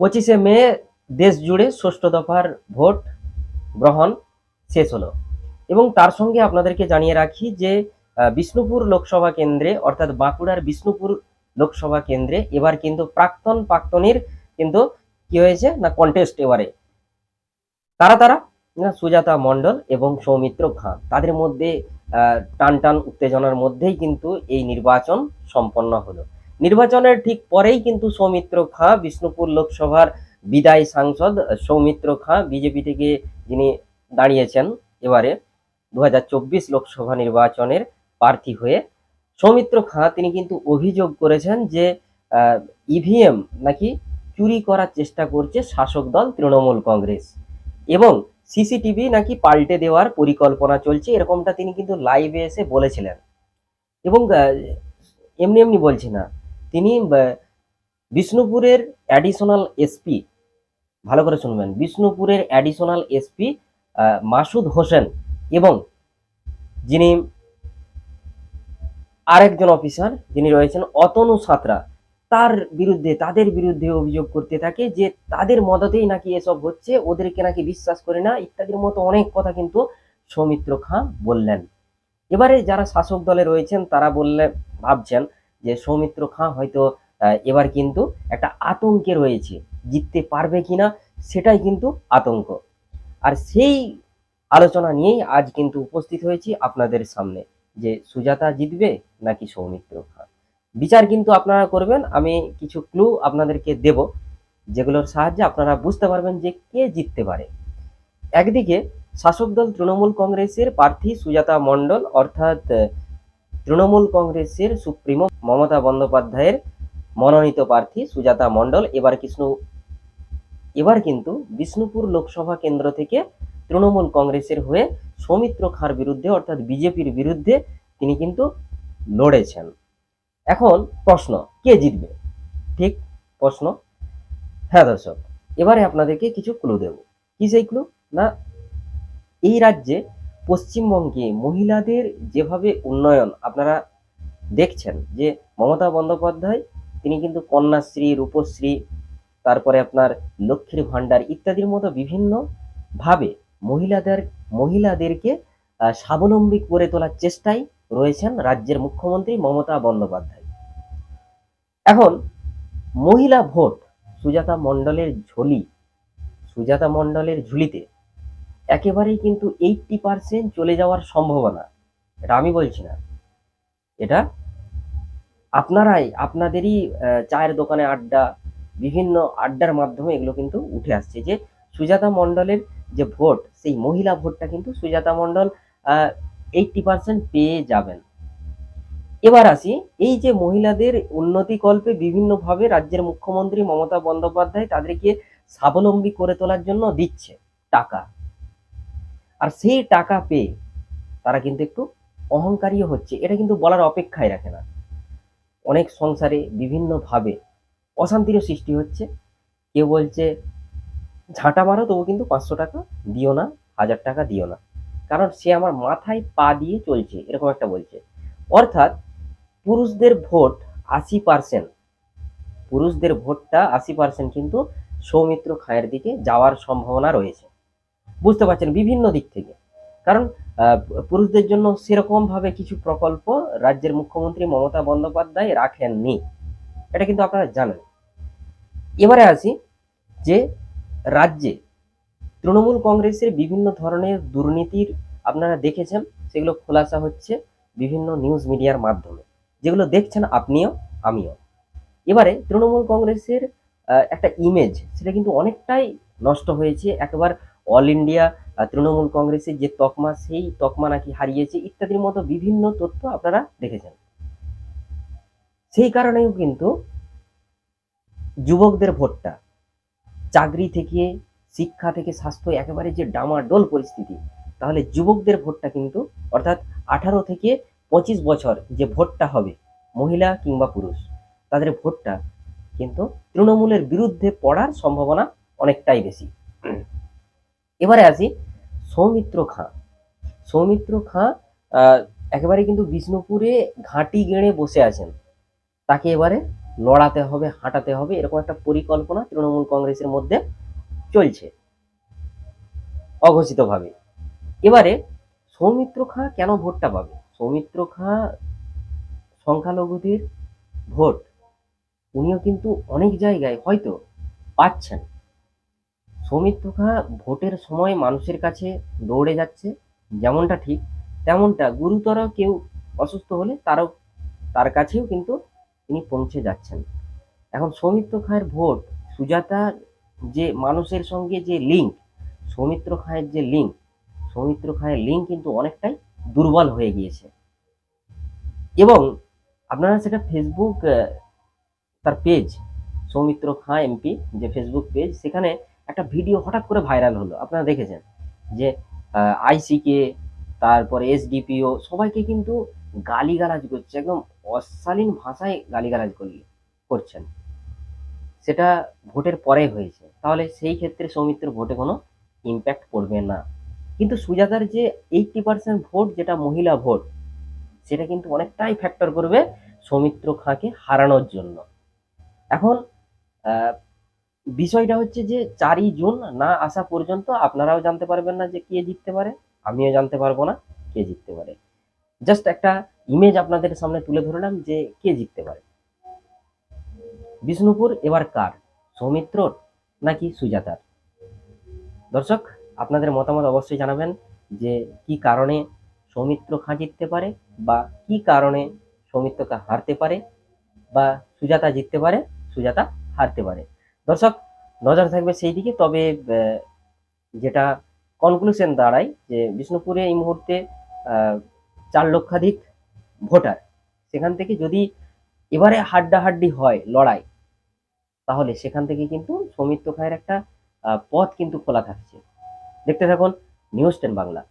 পঁচিশে মে দেশ জুড়ে ষষ্ঠ দফার ভোট গ্রহণ শেষ হলো। এবং তার সঙ্গে আপনাদেরকে জানিয়ে রাখি যে বিষ্ণুপুর লোকসভা কেন্দ্রে, অর্থাৎ বাঁকুড়ার বিষ্ণুপুর লোকসভা কেন্দ্রে এবার কিন্তু প্রাক্তন প্রাক্তনীর কিন্তু কি হয়েছে না কন্টেস্ট এবারে। তারা তারা, না, সুজাতা মণ্ডল এবং সৌমিত্র খান তাদের মধ্যে টান টান উত্তেজনার মধ্যেই কিন্তু এই নির্বাচন সম্পন্ন হলো। নির্বাচনের ঠিক পরেই কিন্তু সৌমিত্র খাঁ বিষ্ণুপুর লোকসভার বিদায়ী সাংসদ সৌমিত্র খাঁ বিজেপি থেকে যিনি দাঁড়িয়েছেন এবারে দু হাজার চব্বিশ লোকসভা নির্বাচনের প্রার্থী হয়ে সৌমিত্র খাঁ তিনি কিন্তু অভিযোগ করেছেন যে ইভিএম নাকি চুরি করার চেষ্টা করছে শাসক দল তৃণমূল কংগ্রেস এবং সিসিটিভি নাকি পাল্টে দেওয়ার পরিকল্পনা চলছে এরকমটা তিনি কিন্তু লাইভে এসে বলেছিলেন এবং এমনি এমনি বলছি না। তিনি বিষ্ণুপুরের অ্যাডিশনাল এসপি ভালো করে শুনবেন, বিষ্ণুপুরের অ্যাডিশনাল এসপি মাসুদ হোসেন এবং যিনি আরেকজন অফিসার যিনি রয়েছেন অতনু সাঁতরা, তার বিরুদ্ধে, তাদের বিরুদ্ধে অভিযোগ করতে থাকে যে তাদের মদতেই নাকি এসব হচ্ছে, ওদেরকে নাকি বিশ্বাস করে না, ইত্যাদির মতো অনেক কথা কিন্তু সৌমিত্র খাঁ বললেন। এবারে যারা শাসক দলে রয়েছেন, তারা বললে, ভাবছেন যে সৌমিত্র খাঁ হয়তো এবার কিন্তু একটা আতঙ্কে রয়েছে, জিততে পারবে কিনা সেটাই কিন্তু আতঙ্ক। আর সেই আলোচনা নিয়েই আজ কিন্তু উপস্থিত হয়েছি আপনাদের সামনে, যে সুজাতা জিতবে নাকি সৌমিত্র খাঁ। বিচার কিন্তু আপনারা করবেন, আমি কিছু ক্লু আপনাদেরকে দেব, যেগুলোর সাহায্যে আপনারা বুঝতে পারবেন যে কে জিততে পারে। একদিকে শাসক দল তৃণমূল কংগ্রেসের প্রার্থী সুজাতা মণ্ডল, অর্থাৎ তৃণমূল কংগ্রেসের সুপ্রিমো মমতা বন্দ্যোপাধ্যায়ের মনোনীত প্রার্থী সুজাতা মণ্ডল। এবার কৃষ্ণ, এবার কিন্তু বিষ্ণুপুর লোকসভা কেন্দ্র থেকে তৃণমূল কংগ্রেসের হয়ে সৌমিত্র খাঁর বিরুদ্ধে, অর্থাৎ বিজেপির বিরুদ্ধে তিনি কিন্তু লড়েছেন। এখন প্রশ্ন, কে জিতবে? ঠিক প্রশ্ন? হ্যাঁ দর্শক, এবারে আপনাদেরকে কিছু ক্লু দেব। কি সেই ক্লু না, এই রাজ্যে পশ্চিমবঙ্গে মহিলাদের যেভাবে উন্নয়ন, আপনারা দেখছেন যে মমতা বন্দ্যোপাধ্যায়, তিনি কিন্তু কন্যাশ্রী, রূপশ্রী, তারপরে আপনার লক্ষ্মীর ভাণ্ডার ইত্যাদির মতো বিভিন্ন ভাবে মহিলাদের, মহিলাদেরকে স্বাবলম্বী করে তোলার চেষ্টায় রয়েছেন রাজ্যের মুখ্যমন্ত্রী মমতা বন্দ্যোপাধ্যায়। এখন মহিলা ভোট, সুজাতা মণ্ডলের ঝুলি, সুজাতা মণ্ডলের ঝুলিতে একেবারেই কিন্তু এইটটি পার্সেন্ট চলে যাওয়ার সম্ভাবনা। এটা আমি বলছি না। এটা আপনারাই, আপনাদেরই চায়ের দোকানে আড্ডা, বিভিন্ন আড্ডার মাধ্যমে এগুলো কিন্তু উঠে আসছে যে সুজাতা মণ্ডলের যে ভোট, সেই মহিলা ভোটটা কিন্তু সুজাতা মণ্ডল এইটটি পার্সেন্ট পেয়ে যাবেন। এবার আসি, এই যে মহিলাদের উন্নতি কল্পে বিভিন্নভাবে রাজ্যের মুখ্যমন্ত্রী মমতা বন্দ্যোপাধ্যায় তাদেরকে স্বাবলম্বী করে তোলার জন্য দিচ্ছে টাকা। আর সেই টাকা পেয়ে তারা কিন্তু একটু অহংকারীও হচ্ছে। এটা কিন্তু বলার অপেক্ষায় রাখে না। অনেক সংসারে বিভিন্নভাবে অশান্তিরও সৃষ্টি হচ্ছে। কেউ বলছে, ঝাঁটা মারো, তবু কিন্তু পাঁচশো টাকা দিও না, হাজার টাকা দিও না। কারণ সে আমার মাথায় পা দিয়ে চলছে, এরকম একটা বলছে। অর্থাৎ পুরুষদের ভোট আশি পার্সেন্ট। পুরুষদের ভোটটা আশি পার্সেন্ট কিন্তু সৌমিত্র খায়ের দিকে যাওয়ার সম্ভাবনা রয়েছে। বুঝতে পারছেন, বিভিন্ন দিক থেকে। কারণ পুরুষদের জন্য সেরকম ভাবে কিছু প্রকল্প রাজ্যের মুখ্যমন্ত্রী মমতা বন্দ্যোপাধ্যায় রাখেননি। এটা কিন্তু আপনারা জানেন। এবারে আসি যে রাজ্যে তৃণমূল কংগ্রেসের বিভিন্ন ধরনের দুর্নীতির আপনারা দেখেছেন, সেগুলো খোলাসা হচ্ছে বিভিন্ন নিউজ মিডিয়ার মাধ্যমে। যেগুলো দেখছেন আপনিও, আমিও। এবারে তৃণমূল কংগ্রেসের একটা ইমেজ সেটা কিন্তু অনেকটাই নষ্ট হয়েছে। একবার অল ইন্ডিয়া তৃণমূল কংগ্রেসের যে তকমা, সেই তকমা নাকি হারিয়েছে ইত্যাদির মতো বিভিন্ন তথ্য আপনারা দেখেছেন। সেই কারণেও কিন্তু যুবকদের ভোটটা, চাকরি থেকে, শিক্ষা থেকে স্বাস্থ্য একেবারে যে ডামাডোল পরিস্থিতি, তাহলে যুবকদের ভোটটা কিন্তু, অর্থাৎ আঠারো থেকে পঁচিশ বছর যে ভোটটা হবে, মহিলা কিংবা পুরুষ, তাদের ভোটটা কিন্তু তৃণমূলের বিরুদ্ধে পড়ার সম্ভাবনা অনেকটাই বেশি। এবারে আসি সৌমিত্র খাঁ। সৌমিত্র খাঁ একেবারে কিন্তু বিষ্ণুপুরে ঘাঁটি গেড়ে বসে আছেন। তাকে এবারে লড়াতে হবে, হাঁটাতে হবে, এরকম একটা পরিকল্পনা তৃণমূল কংগ্রেসের মধ্যে চলছে, অঘোষিতভাবে। এবারে সৌমিত্র খাঁ কেন ভোটটা পাবে? সৌমিত্র খাঁ সংখ্যালঘুদের ভোট, উনিও কিন্তু অনেক জায়গায় হয়তো পাচ্ছেন। সৌমিত্র খাঁ ভোটের সময় মানুষের কাছে দৌড়ে যাচ্ছে, যেমনটা ঠিক, তেমনটা গুরুতর কেউ অসুস্থ হলে তারও, তার কাছেও কিন্তু তিনি পৌঁছে যাচ্ছেন। এখন সৌমিত্র খাঁয়ের ভোট সুজাতার যে মানুষের সঙ্গে যে লিঙ্ক সৌমিত্র খাঁয়ের যে লিঙ্ক সৌমিত্র খাঁয়ের লিঙ্ক কিন্তু অনেকটাই দুর্বল হয়ে গিয়েছে। এবং আপনারা সেটা ফেসবুক তার পেজ সৌমিত্র খাঁ এমপি যে ফেসবুক পেজ সেখানে একটা ভিডিও হঠাৎ করে ভাইরাল হলো, আপনারা দেখেছেন? যে আইসিকে তারপরে এসডিপিও সবাইকে কিন্তু গালিগালাজ করছে, একদম অশালীন ভাষায় গালিগালাজ করলে, করছেন। সেটা ভোটের পরে হয়েছে। তাহলে সেই ক্ষেত্রে সৌমিত্র ভোটে কোনো ইম্প্যাক্ট পড়বে না। কিন্তু সুজাতার যে এইটটি পার্সেন্ট ভোট, যেটা মহিলা ভোট, সেটা কিন্তু অনেকটাই ফ্যাক্টর করবে সৌমিত্র খাঁকে হারানোর জন্য। এখন বিষয়টা হচ্ছে যে চারই জুন না আসা পর্যন্ত আপনারাও জানতে পারবেন না যে কে জিততে পারে, আমিও জানতে পারব না কে জিততে পারে। জাস্ট একটা ইমেজ আপনাদের সামনে তুলে ধরলাম যে কে জিততে পারে। বিষ্ণুপুর এবার কার? সৌমিত্রর নাকি সুজাতার? দর্শক, আপনাদের মতামত অবশ্যই জানাবেন যে কি কারণে সৌমিত্র খাঁ জিততে পারে বা কি কারণে সৌমিত্র হারতে পারে বা সুজাতা জিততে পারে, সুজাতা হারতে পারে। দর্শক, নজর থাকবে সেই দিকে তবে যেটা কনক্লুশন দাঁড়ায় যে বিষ্ণুপুরে এই মুহূর্তে চার লক্ষাধিক ভোটার। সেখান থেকে যদি এবারে হাড্ডাহাড্ডি হয় লড়াই, তাহলে সেখান থেকে কিন্তু সৌমিত্র খায়ের একটা পথ কিন্তু খোলা থাকছে। দেখতে থাকুন নিউজ টেন বাংলা।